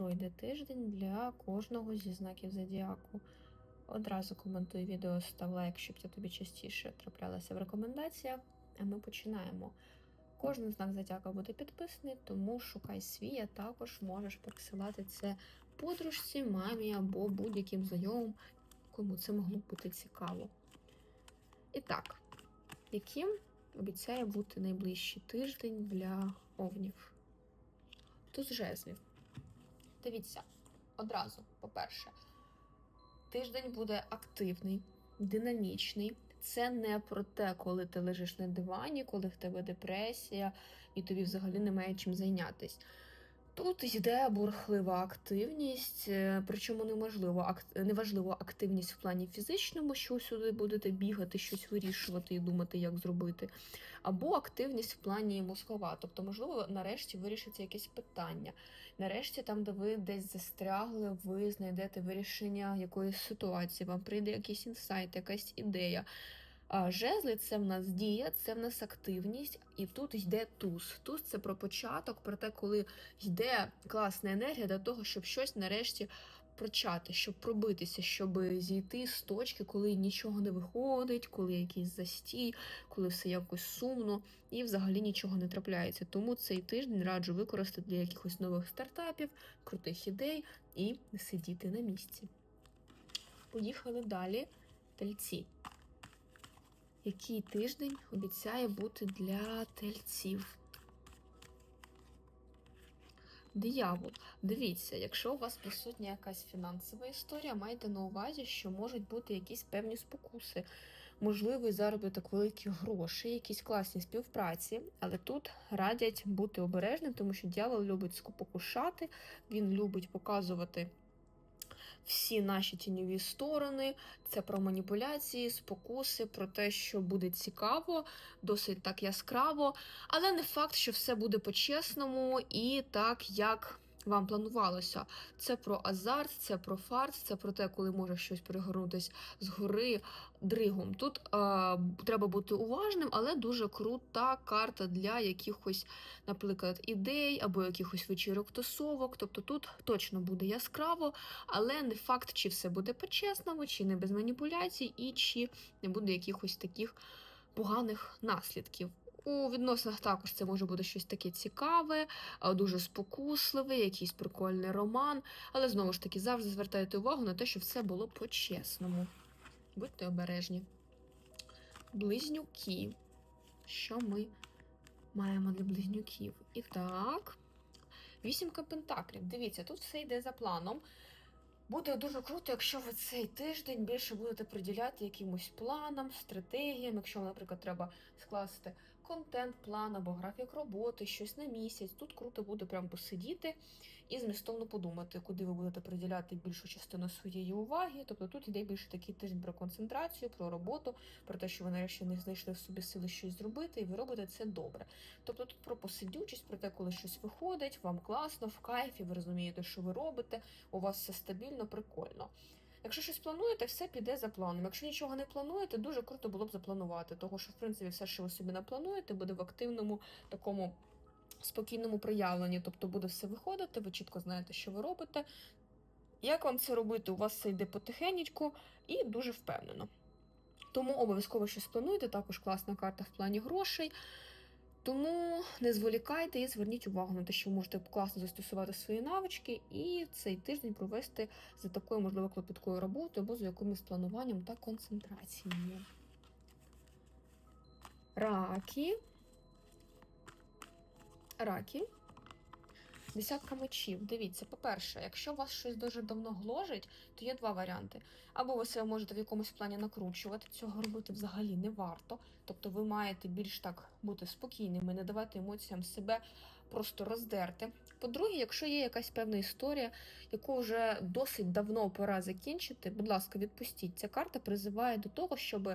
пройде тиждень для кожного зі знаків зодіаку. Одразу коментуй відео, став лайк, щоб я тобі частіше траплялася в рекомендаціях. А ми починаємо. Кожен знак зодіака буде підписаний, тому шукай свій, а також можеш пересилати це подружці, мамі або будь-яким знайомим, кому це могло бути цікаво. І так, яким обіцяє бути найближчий тиждень для овнів? Туз жезлів. Дивіться, одразу, по-перше, тиждень буде активний, динамічний. Це не про те, коли ти лежиш на дивані, коли в тебе депресія, і тобі взагалі немає чим зайнятися. Тут йде бурхлива активність, е, причому неможливо, неважливо активність в плані фізичному, що сюди будете бігати, щось вирішувати і думати, як зробити, або активність в плані мозкова. Тобто, можливо, нарешті вирішиться якесь питання. Нарешті, там, де ви десь застрягли, ви знайдете вирішення якоїсь ситуації, вам прийде якийсь інсайт, якась ідея. Жезли це в нас дія, це в нас активність, і тут йде туз. Туз це про початок, про те, коли йде класна енергія для того, щоб щось нарешті почати, щоб пробитися, щоб зійти з точки, коли нічого не виходить, коли якийсь застій, коли все якось сумно і взагалі нічого не трапляється. Тому цей тиждень раджу використати для якихось нових стартапів, крутих ідей і сидіти на місці. Поїхали далі. Тельці. Який тиждень обіцяє бути для тельців? Диявол. Дивіться, якщо у вас присутня якась фінансова історія, майте на увазі, що можуть бути якісь певні спокуси, можливий заробіток великих грошей, якісь класні співпраці, але тут радять бути обережним, тому що дьявол любить скупокушати, він любить показувати всі наші тіньові сторони, це про маніпуляції, спокуси, про те, що буде цікаво, досить так яскраво, але не факт, що все буде по-чесному і так, як. Вам планувалося. Це про азарт, це про фарт, це про те, коли може щось перегорнутися згори дригом. Тут е, треба бути уважним, але дуже крута карта для якихось, наприклад, ідей або якихось вечірок тусовок. Тобто тут точно буде яскраво, але не факт, чи все буде по-чесному, чи не без маніпуляцій, і чи не буде якихось таких поганих наслідків. У відносинах також це може бути щось таке цікаве, дуже спокусливе, якийсь прикольний роман. Але знову ж таки, завжди звертайте увагу на те, щоб все було по-чесному. Будьте обережні. Близнюки. Що ми маємо для близнюків? І так. Вісімка пентаклів. Дивіться, тут все йде за планом. Буде дуже круто, якщо ви цей тиждень більше будете приділяти якимось планам, стратегіям, якщо, наприклад, треба скласти контент-план або графік роботи, щось на місяць. Тут круто буде прям посидіти і змістовно подумати, куди ви будете приділяти більшу частину своєї уваги. Тобто тут йде більше такий тиждень про концентрацію, про роботу, про те, що ви нарешті не знайшли в собі сили щось зробити, і ви робите це добре. Тобто тут про посидючість, про те, коли щось виходить, вам класно, в кайфі, ви розумієте, що ви робите, у вас все стабільно, прикольно. Якщо щось плануєте, все піде за планом. Якщо нічого не плануєте, дуже круто було б запланувати, тому що, в принципі, все, що ви собі наплануєте, буде в активному такому спокійному проявленні. Тобто буде все виходити, ви чітко знаєте, що ви робите. Як вам це робити? У вас все йде потихенечку і дуже впевнено. Тому обов'язково щось плануйте, також класна карта в плані грошей. Тому не зволікайте і зверніть увагу на те, що ви можете класно застосувати свої навички і цей тиждень провести за такою, можливо, клопіткою роботою або за якимось плануванням та концентрацією. Раки. Раки. Десятка мечів. Дивіться, по-перше, якщо вас щось дуже давно гложить, то є два варіанти. Або ви себе можете в якомусь плані накручувати, цього робити взагалі не варто. Тобто ви маєте більш так бути спокійними, не давати емоціям себе просто роздерти. По-друге, якщо є якась певна історія, яку вже досить давно пора закінчити, будь ласка, відпустіть. Ця карта призиває до того, щоб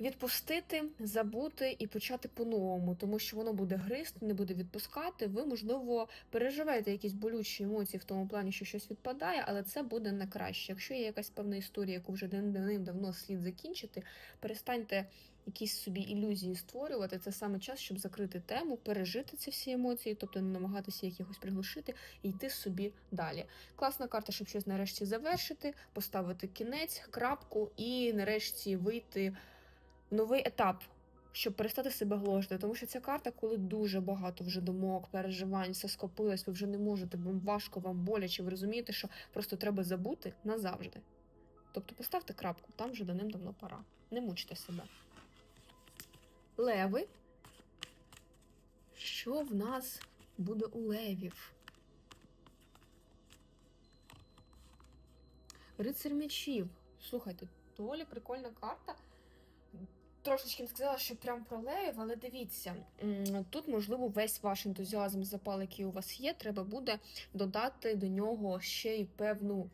відпустити, забути і почати по-новому, тому що воно буде гризти, не буде відпускати. Ви, можливо, переживете якісь болючі емоції в тому плані, що щось відпадає, але це буде не краще. Якщо є якась певна історія, яку вже давним-давно слід закінчити, перестаньте якісь собі ілюзії створювати. Це саме час, щоб закрити тему, пережити ці всі емоції, тобто не намагатися якось приглушити і йти собі далі. Класна карта, щоб щось нарешті завершити, поставити кінець, крапку і нарешті вийти новий етап. Щоб перестати себе гложити, тому що ця карта, коли дуже багато вже думок, переживань, все скопилось, ви вже не можете, вам важко, вам боляче, ви розумієте, що просто треба забути назавжди. Тобто поставте крапку, там вже давним-давно пора. Не мучте себе. Леви. Що в нас буде у левів? Рицар мечів. Слухайте, доволі прикольна карта. Трошечки не сказала, що прям про левів, але дивіться, тут, можливо, весь ваш ентузіазм, запал, який у вас є, треба буде додати до нього ще й певну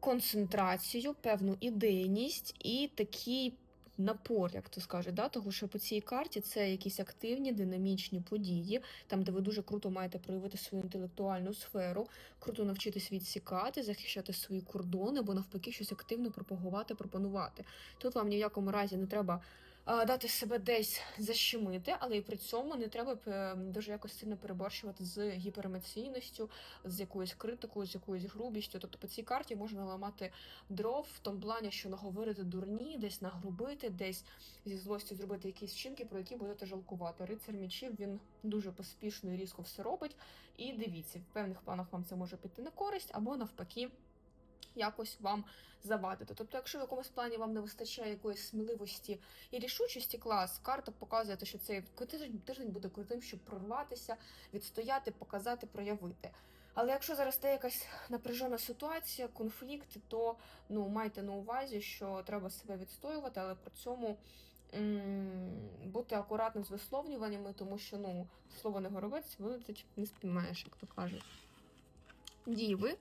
концентрацію, певну ідейність і такий напор, як то скаже, да? тому що по цій карті це якісь активні динамічні події, там, де ви дуже круто маєте проявити свою інтелектуальну сферу, круто навчитись відсікати, захищати свої кордони, або навпаки, щось активно пропагувати, пропонувати. Тут вам ні в якому разі не треба дати себе десь защемити, але і при цьому не треба е, дуже якось сильно переборщувати з гіперемоційністю, з якоюсь критикою, з якоюсь грубістю. Тобто по цій карті можна ламати дров в тому плані, що наговорити дурні, десь нагрубити, десь зі злостю зробити якісь вчинки, про які будете жалкувати. Рицар мічів він дуже поспішно і різко все робить. І дивіться, в певних планах вам це може піти на користь, або навпаки. Якось вам завадити. Тобто, якщо в якомусь плані вам не вистачає якоїсь сміливості і рішучості, клас, карта показує, що цей тиждень, буде крутим, щоб прорватися, відстояти, показати, проявити. Але якщо зараз стає якась напряжена ситуація, конфлікт, то ну майте на увазі, що треба себе відстоювати, але при цьому бути акуратним з висловлюваннями, тому що ну слово не горобець, вилетить не спіймаєш, як то кажуть. Діви.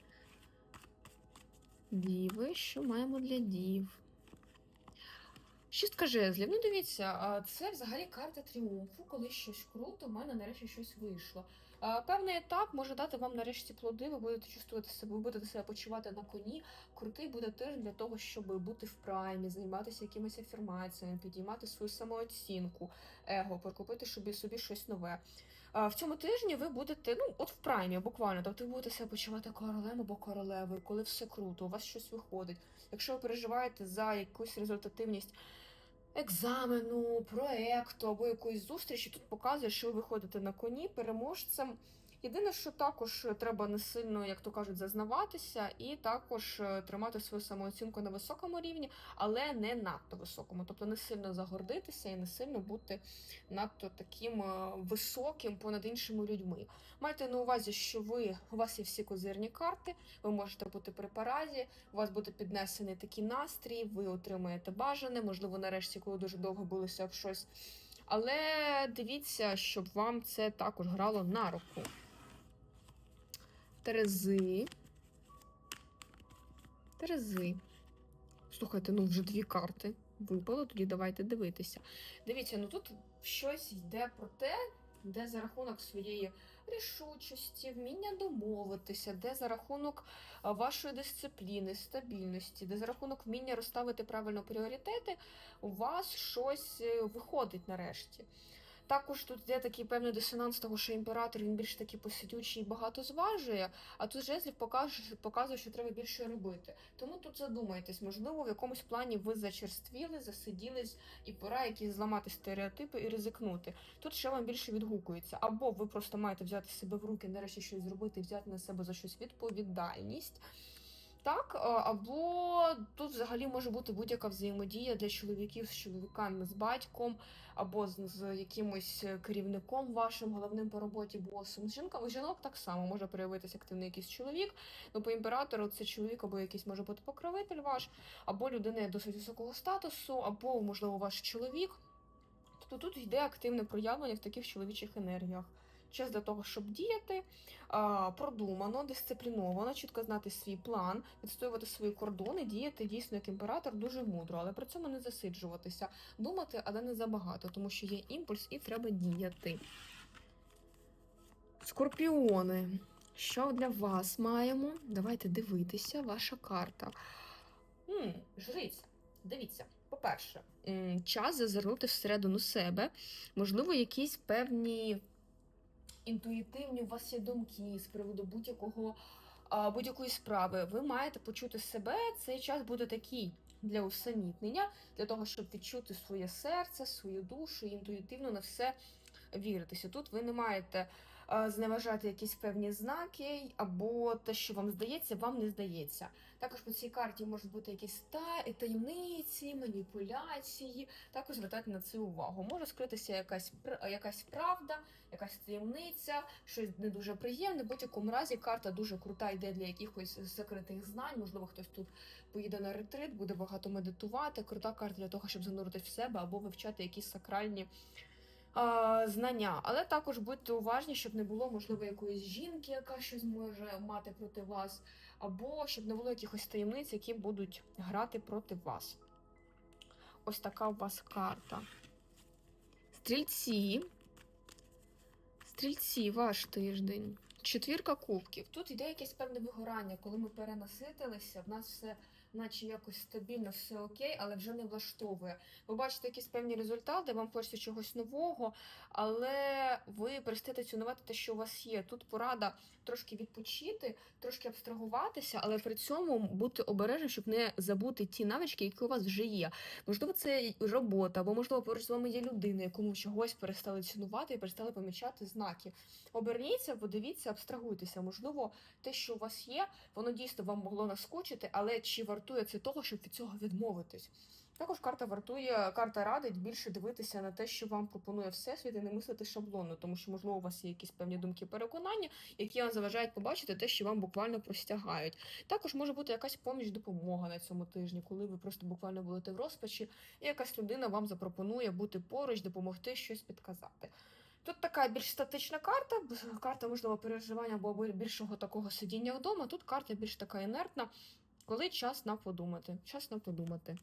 Діви, що маємо для дів? Шістка жезлів. Ну, дивіться, це взагалі карта тріумфу, коли щось круто, в мене нарешті щось вийшло. А, Певний етап може дати вам нарешті плоди, ви будете чувствувати себе, ви будете себе почувати на коні. Крутий буде тиждень для того, щоб бути в праймі, займатися якимись афірмаціями, підіймати свою самооцінку, его, прикупити собі собі щось нове. В цьому тижні ви будете, ну, от в праймі, буквально, тобто ви будете себе почувати королем або королевою, коли все круто, у вас щось виходить. Якщо ви переживаєте за якусь результативність екзамену, проекту або якоїсь зустрічі, тут показує, що ви виходите на коні переможцем. Єдине, що також треба не сильно, як то кажуть, зазнаватися, і також е, тримати свою самооцінку на високому рівні, але не надто високому. Тобто не сильно загордитися і не сильно бути надто таким е, високим понад іншими людьми. Майте на увазі, що ви у вас є всі козирні карти, ви можете бути при параді, у вас буде піднесений такий настрій, ви отримаєте бажане, можливо, нарешті, коли дуже довго билися об щось. Але дивіться, щоб вам це також грало на руку. Терези. Терези. Слухайте, ну вже дві карти випало, тоді давайте дивитися. Дивіться, ну тут щось йде про те, де за рахунок своєї рішучості, вміння домовитися, де за рахунок вашої дисципліни, стабільності, де за рахунок вміння розставити правильно пріоритети, у вас щось е, виходить нарешті. Також тут є такий певний дисонанс того, що імператор він більш таки посидючий і багато зважує, а тут жезлів покаже, показує, що треба більше робити. Тому тут задумайтесь, можливо, в якомусь плані ви зачерствіли, засиділись, і пора якісь зламати стереотипи і ризикнути. Тут ще вам більше відгукується. Або ви просто маєте взяти себе в руки, нарешті щось зробити, взяти на себе за щось відповідальність. Так, або тут взагалі може бути будь-яка взаємодія для чоловіків з чоловіками, з батьком, або з, з якимось керівником вашим, головним по роботі, босом. З жінками жінок так само може проявитися активний якийсь чоловік. Ну, по імператору це чоловік, або якийсь може бути покровитель ваш, або людина досить високого статусу, або, можливо, ваш чоловік. Тобто тут йде активне проявлення в таких чоловічих енергіях. Час для того, щоб діяти продумано, дисципліновано, чітко знати свій план, відстоювати свої кордони, діяти дійсно як імператор дуже мудро, але при цьому не засиджуватися, думати, але не забагато, тому що є імпульс і треба діяти. Скорпіони. Що для вас маємо? Давайте дивитися, ваша карта. м жриць, дивіться. По-перше, час зазирнути всередину себе. Можливо, якісь певні інтуїтивні у вас є думки з приводу будь-якого будь-якої справи. Ви маєте почути себе. Цей час буде такий для усамітнення, для того, щоб відчути своє серце, свою душу, і інтуїтивно на все віритися. Тут ви не маєте зневажати якісь певні знаки, або те, що вам здається, вам не здається. Також по цій карті можуть бути якісь та таємниці, маніпуляції. Також звертайте на це увагу. Може скритися якась пр- якась правда, якась таємниця, щось не дуже приємне. В будь-якому разі карта дуже крута йде для якихось закритих знань. Можливо, хтось тут поїде на ретрит, буде багато медитувати. Крута карта для того, щоб зануритись в себе або вивчати якісь сакральні. Знання, але також будьте уважні, щоб не було можливо якоїсь жінки, яка щось може мати проти вас, або щоб не було якихось таємниць, які будуть грати проти вас. Ось така у вас карта. Стрільці. Стрільці, ваш тиждень. Четвірка кубків. Тут йде якесь певне вигорання, коли ми перенаситилися, в нас все наче якось стабільно, все окей, але вже не влаштовує. Ви бачите якісь певні результати, вам хочеться чогось нового, але ви перестаєте цінувати те, що у вас є. Тут порада трошки відпочити, трошки абстрагуватися, але при цьому бути обережним, щоб не забути ті навички, які у вас вже є. Можливо, це робота, або можливо поруч з вами є людина, ви чогось перестали цінувати і перестали помічати знаки. Оберніться, подивіться, абстрагуйтеся. Можливо, те, що у вас є, воно дійсно вам могло наскочити, але чи вартує це того, щоб від цього відмовитись? Також карта вартує, карта радить більше дивитися на те, що вам пропонує всесвіт, і не мислити шаблонно, тому що, можливо, у вас є якісь певні думки переконання, які вам заважають побачити те, що вам буквально простягають. Також може бути якась поміч, допомога на цьому тижні, коли ви просто буквально будете в розпачі, і якась людина вам запропонує бути поруч, допомогти щось підказати. Тут така більш статична карта, карта, можливо, переживання або більшого такого сидіння вдома. Тут карта більш така інертна, коли час на подумати. Час на подумати.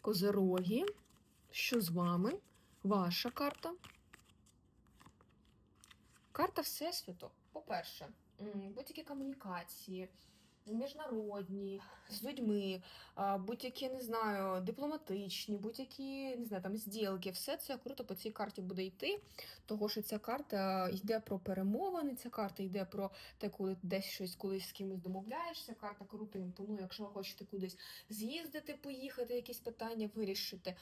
Козероги. Що з вами? Ваша карта. Карта Всесвіту. По-перше, будь-які комунікації, міжнародні, з людьми, будь-які, не знаю, дипломатичні, будь-які, не знаю, там зділки, все це круто по цій карті буде йти. Того що ця карта йде про перемовини, ця карта йде про те, коли десь щось колись з кимось домовляєшся. Карта круто імпонує, якщо ви хочете кудись з'їздити, поїхати, якісь питання вирішити.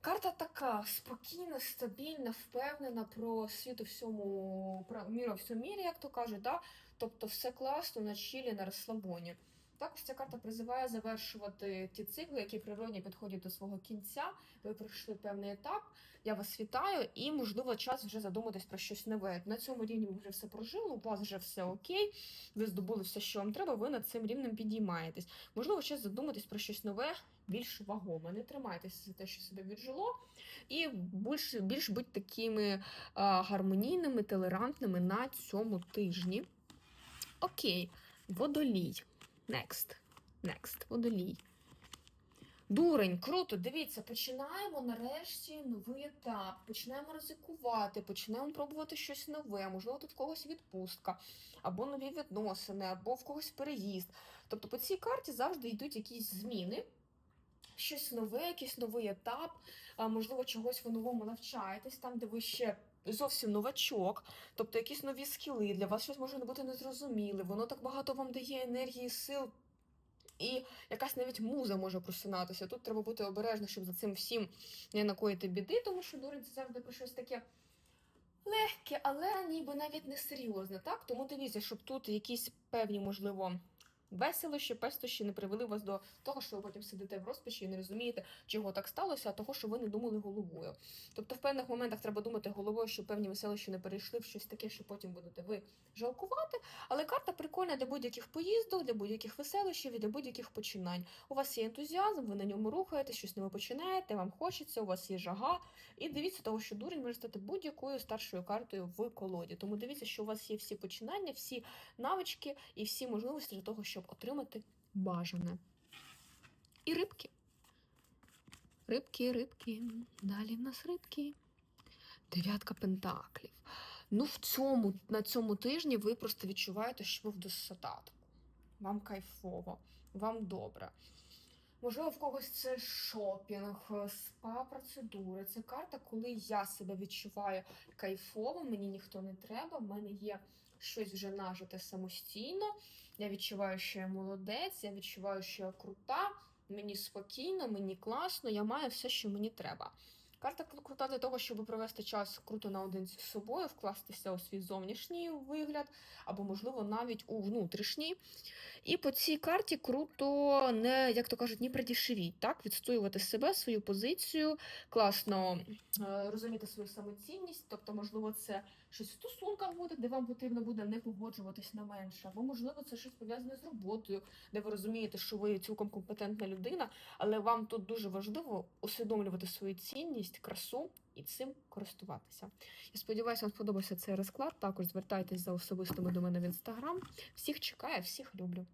Карта така спокійна, стабільна, впевнена про світ у всьому про мір у всьому мірі, як то кажуть, да? Тобто все класно на чілі, на розслабоні. Також ця карта призиває завершувати ті цикли, які природні підходять до свого кінця. Ви пройшли певний етап. Я вас вітаю, і можливо час вже задуматись про щось нове. На цьому рівні ви вже все прожили, у вас вже все окей. Ви здобули все, що вам треба. Ви над цим рівнем підіймаєтесь. Можливо, час задуматись про щось нове, більш вагоме. Не тримайтеся за те, що себе віджило, і більш, більш будь такими а, гармонійними, толерантними на цьому тижні. Окей, водолій. Next. Next. Водолій. Дурень, круто, дивіться, починаємо нарешті новий етап. Починаємо ризикувати, починаємо пробувати щось нове. Можливо, тут в когось відпустка, або нові відносини, або в когось переїзд. Тобто по цій карті завжди йдуть якісь зміни, щось нове, якийсь новий етап, можливо, чогось ви новому навчаєтесь, там, де ви ще зовсім новачок, тобто якісь нові скіли, для вас щось може бути незрозуміле, воно так багато вам дає енергії, сил. І якась навіть муза може просинатися. Тут треба бути обережним, щоб за цим всім не накоїти біди, тому що дурень це завжди про щось таке легке, але ніби навіть не серйозне. Так? Тому дивіться, щоб тут якісь певні, можливо, Веселощі, пестощі не привели вас до того, що ви потім сидите в розпачі і не розумієте, чого так сталося, а того, що ви не думали головою. Тобто в певних моментах треба думати головою, щоб певні веселощі не перейшли в щось таке, що потім будете ви жалкувати. Але карта прикольна для будь-яких поїздок, для будь-яких веселощів і для будь-яких починань. У вас є ентузіазм, ви на ньому рухаєте, щось нове починаєте, вам хочеться, у вас є жага. І дивіться того, що дурень може стати будь-якою старшою картою в колоді. Тому дивіться, що у вас є всі починання, всі навички і всі можливості для того, щоб отримати бажане. І рибки. Рибки, рибки. Далі в нас рибки. Дев'ятка пентаклів. Ну, в цьому, на цьому тижні ви просто відчуваєте, що ви в достатку. Вам кайфово, вам добре. Можливо, в когось це шопінг, спа-процедури. Це карта, коли я себе відчуваю кайфово, мені ніхто не треба, в мене є щось вже нажите самостійно. Я відчуваю, що я молодець, я відчуваю, що я крута, мені спокійно, мені класно, я маю все, що мені треба. Карта крута для того, щоб провести час круто наодинці з собою, вкластися у свій зовнішній вигляд, або, можливо, навіть у внутрішній. І по цій карті круто не, як то кажуть, не придішевіть, так? Відстоювати себе, свою позицію, класно е, розуміти свою самоцінність. Тобто, можливо, це щось в стосунках буде, де вам потрібно буде не погоджуватись на менше, або, можливо, це щось пов'язане з роботою, де ви розумієте, що ви цілком компетентна людина, але вам тут дуже важливо усвідомлювати свою цінність, красу і цим користуватися. Я сподіваюся, вам сподобався цей розклад. Також звертайтесь за особистими до мене в інстаграм. Всіх чекаю, всіх люблю.